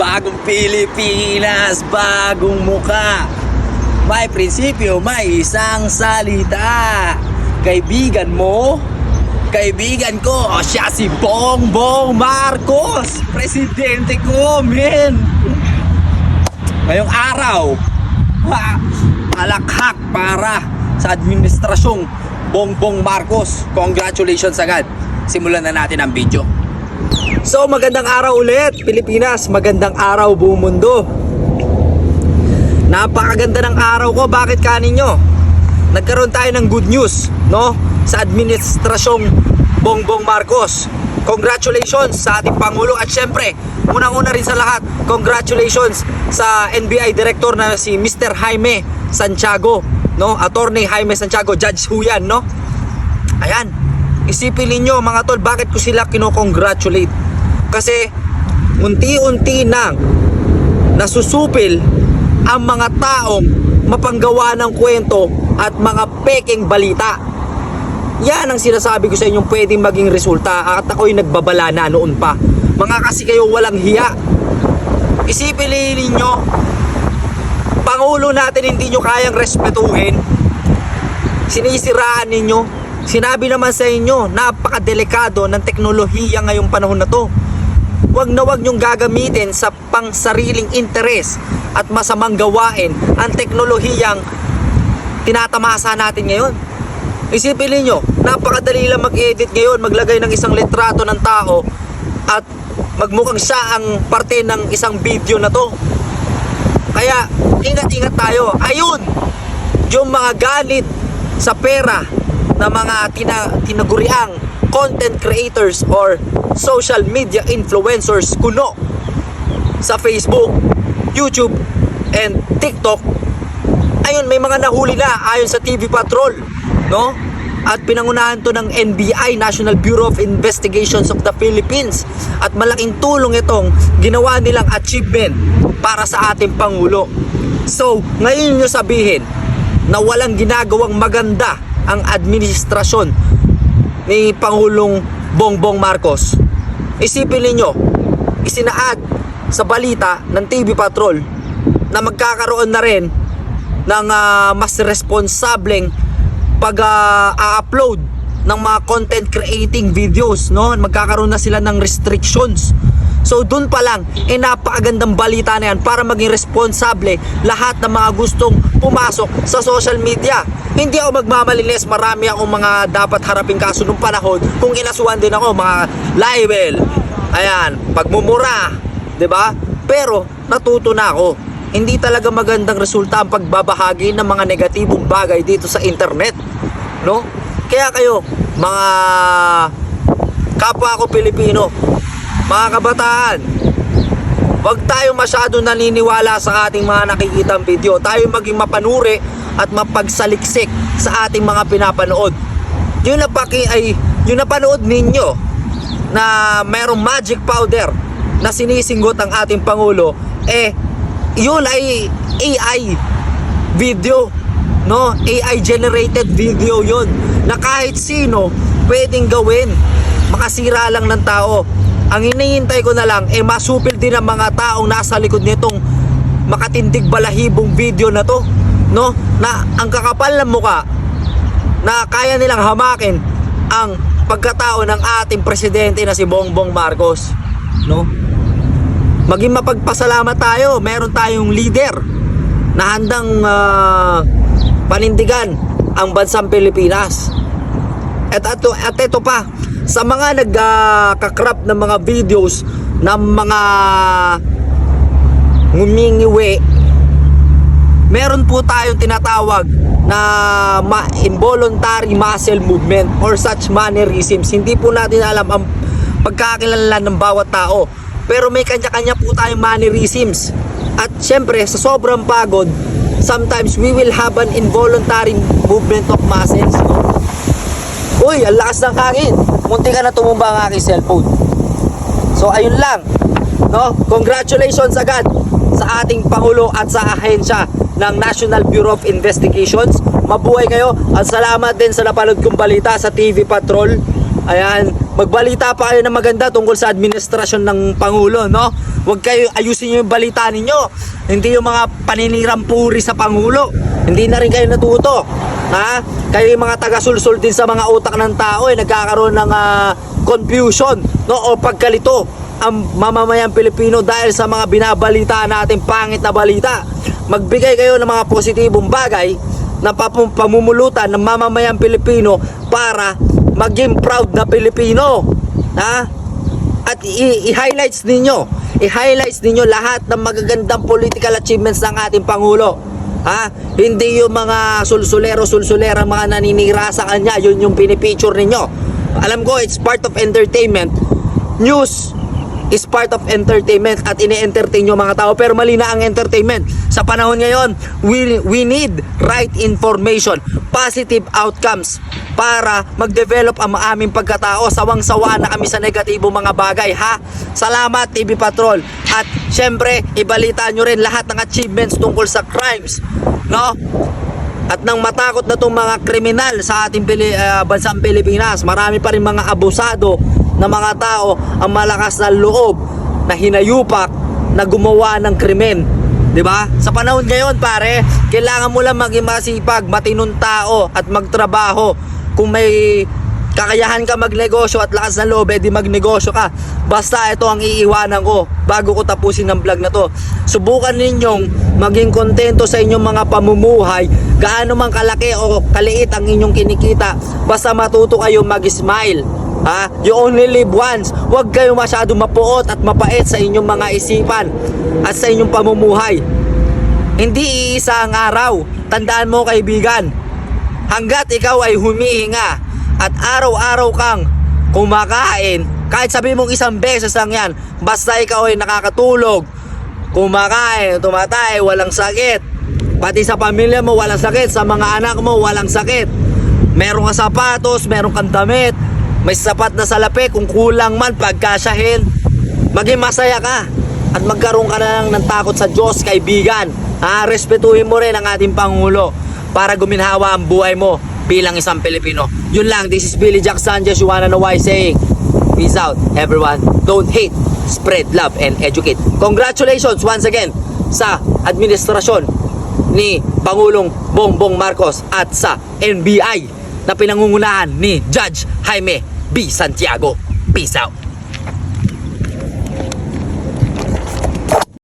Bagong Pilipinas, bagong muka. May prinsipyo, may isang salita. Kaibigan mo, kaibigan ko, siya si Bongbong Marcos. Presidente ko, men. Ngayong araw, ha, alakhak para sa administrasyong Bongbong Marcos. Congratulations agad. Simulan na natin ang video. So magandang araw ulit Pilipinas, magandang araw buong mundo Napakaganda ng araw ko, bakit kanin nyo? Nagkaroon tayo ng good news no? Sa administrasyong Bongbong Marcos Congratulations sa ating Pangulo at syempre Unang-una rin sa lahat, congratulations sa NBI Director na si Mr. Jaime Santiago no? Attorney Jaime Santiago, Judge Huyan no? Ayan, isipin ninyo mga tol, bakit ko sila kinokongratulate? Kasi unti-unti nang nasusupil ang mga taong mapanggawa ng kwento at mga peking balita. Yan ang sinasabi ko sa inyong pwedeng maging resulta at ako'y nagbabala na noon pa. Mga kasi kayo walang hiya. Isipin ninyo, Pangulo natin hindi nyo kayang respetuhin. Sinisiraan ninyo. Sinabi naman sa inyo, napakadelikado ng teknolohiya ngayong panahon na to. Huwag na huwag nyong gagamitin sa pangsariling interes at masamang gawain ang teknolohiyang tinatamasa natin ngayon. Isipin ninyo, napakadali lang mag-edit ngayon, maglagay ng isang litrato ng tao at magmukhang siya ang parte ng isang video na to. Kaya, ingat-ingat tayo. Ayun, yung mga galit sa pera na mga tina, tinaguriang content creators or social media influencers kuno sa Facebook, YouTube, and TikTok. Ayun may mga nahuli na ayon sa TV Patrol no? At pinangunahan to ng NBI National Bureau of Investigations of the Philippines. At malaking tulong itong ginawa nilang achievement para sa ating Pangulo. So ngayon nyo sabihin na walang ginagawang maganda ang administrasyon ni Pangulong Bongbong Marcos. Isipin ninyo isinaad sa balita ng TV Patrol na magkakaroon na rin ng ah, mas responsableng pag-upload ng mga content creating videos no? Magkakaroon na sila ng restrictions so dun pa lang eh napakagandang balita na yan para maging responsable lahat ng mga gustong pumasok sa social media hindi ako magmamalinis marami akong mga dapat harapin kaso nung panahon kung inasuhan din ako mga libel ayan pagmumura 'di ba pero natuto na ako hindi talaga magandang resulta ang pagbabahagi ng mga negatibong bagay dito sa internet. No? Kaya kayo, mga kapwa ko Pilipino, mga kabataan, Huwag tayo masyado naniniwala sa ating mga nakikitang video. Tayo maging mapanuri at mapagsaliksik sa ating mga pinapanood. Yung napaki ay yung napanood ninyo na mayroong magic powder na sinisinggot ang ating pangulo eh yun ay AI video no AI generated video yun na kahit sino pwedeng gawin makasira lang ng tao ang hinihintay ko na lang eh masupil din ang mga taong nasa likod nitong makatindig balahibong video na to no? Na ang kakapal ng muka na kaya nilang hamakin ang pagkatao ng ating presidente na si Bongbong Marcos no? Maging mapagpasalamat tayo meron tayong leader na handang ah, panindigan ang bansang Pilipinas. At ato at ito pa sa mga nagkakrap ng mga videos ng mga ngumingiwi meron po tayong tinatawag na ma- involuntary muscle movement or such mannerisms. Hindi po natin alam ang pagkakakilanlan ng bawat tao. Pero may kanya-kanya po tayong mannerisms. At syempre, sa sobrang pagod, sometimes we will have an involuntary movement of muscles. Uy, ang lakas ng hangin. Munti ka na tumumba ang aking cellphone. So, ayun lang. No? Congratulations agad sa ating Pangulo at sa ahensya ng National Bureau of Investigations. Mabuhay kayo at salamat din sa napanood kong balita sa TV Patrol. Ayan, magbalita pa kayo ng maganda tungkol sa administrasyon ng Pangulo, no? Huwag kayo ayusin yung balita ninyo. Hindi yung mga paninirang puri sa Pangulo. Hindi na rin kayo natuto. Ha? Kayo yung mga taga-sulsul din sa mga utak ng tao eh, nagkakaroon ng ah, confusion, no? O pagkalito ang mamamayang Pilipino dahil sa mga binabalita natin pangit na balita. Magbigay kayo ng mga positibong bagay na pamumulutan ng mamamayang Pilipino para maging proud na Pilipino. Ha? At i-highlights ninyo, i-highlights ninyo lahat ng magagandang political achievements ng ating Pangulo. Ha? Hindi yung mga sulsulero-sulsulera mga naninira sa kanya, yun yung pinipicture ninyo. Alam ko, it's part of entertainment. News is part of entertainment at ini-entertain yung mga tao. Pero mali na ang entertainment. Sa panahon ngayon we, we need right information positive outcomes para mag-develop ang aming pagkatao. Sawang-sawa na kami sa negatibo mga bagay ha? Salamat TV Patrol. At syempre ibalita nyo rin lahat ng achievements tungkol sa crimes no? At nang matakot na itong mga kriminal sa ating Pili, ah, bansang Pilipinas, marami pa rin mga abusado na mga tao ang malakas na loob na hinayupak na gumawa ng krimen. 'Di ba? Sa panahon ngayon, pare, kailangan mo lang maging masipag, matinong tao at magtrabaho. Kung may kakayahan ka magnegosyo at lakas ng loob, edi magnegosyo ka. Basta ito ang iiwanan ko bago ko tapusin ang vlog na to. Subukan ninyong maging kontento sa inyong mga pamumuhay, gaano man kalaki o kaliit ang inyong kinikita, basta matuto kayo mag-smile. Ha? You only live once. Huwag kayo masyado mapuot at mapait sa inyong mga isipan at sa inyong pamumuhay. Hindi iisa ang araw. Tandaan mo kaibigan, hanggat ikaw ay humihinga at araw-araw kang kumakain, kahit sabi mong isang beses lang yan, basta ikaw ay nakakatulog, kumakain, tumatay, walang sakit. Pati sa pamilya mo, walang sakit. Sa mga anak mo, walang sakit. Meron ka sapatos, meron kang damit, may sapat na salapi, kung kulang man, pagkasyahin. Maging masaya ka at magkaroon ka na lang ng takot sa Diyos, kaibigan. Ha, respetuhin mo rin ang ating Pangulo para guminhawa ang buhay mo bilang isang Pilipino. Yun lang, this is Billy Jack Sanchez, you wanna know why saying, peace out everyone, don't hate, spread love and educate. Congratulations once again sa administrasyon ni Pangulong Bongbong Marcos at sa NBI na pinangungunahan ni Judge Jaime B. Santiago. Peace out.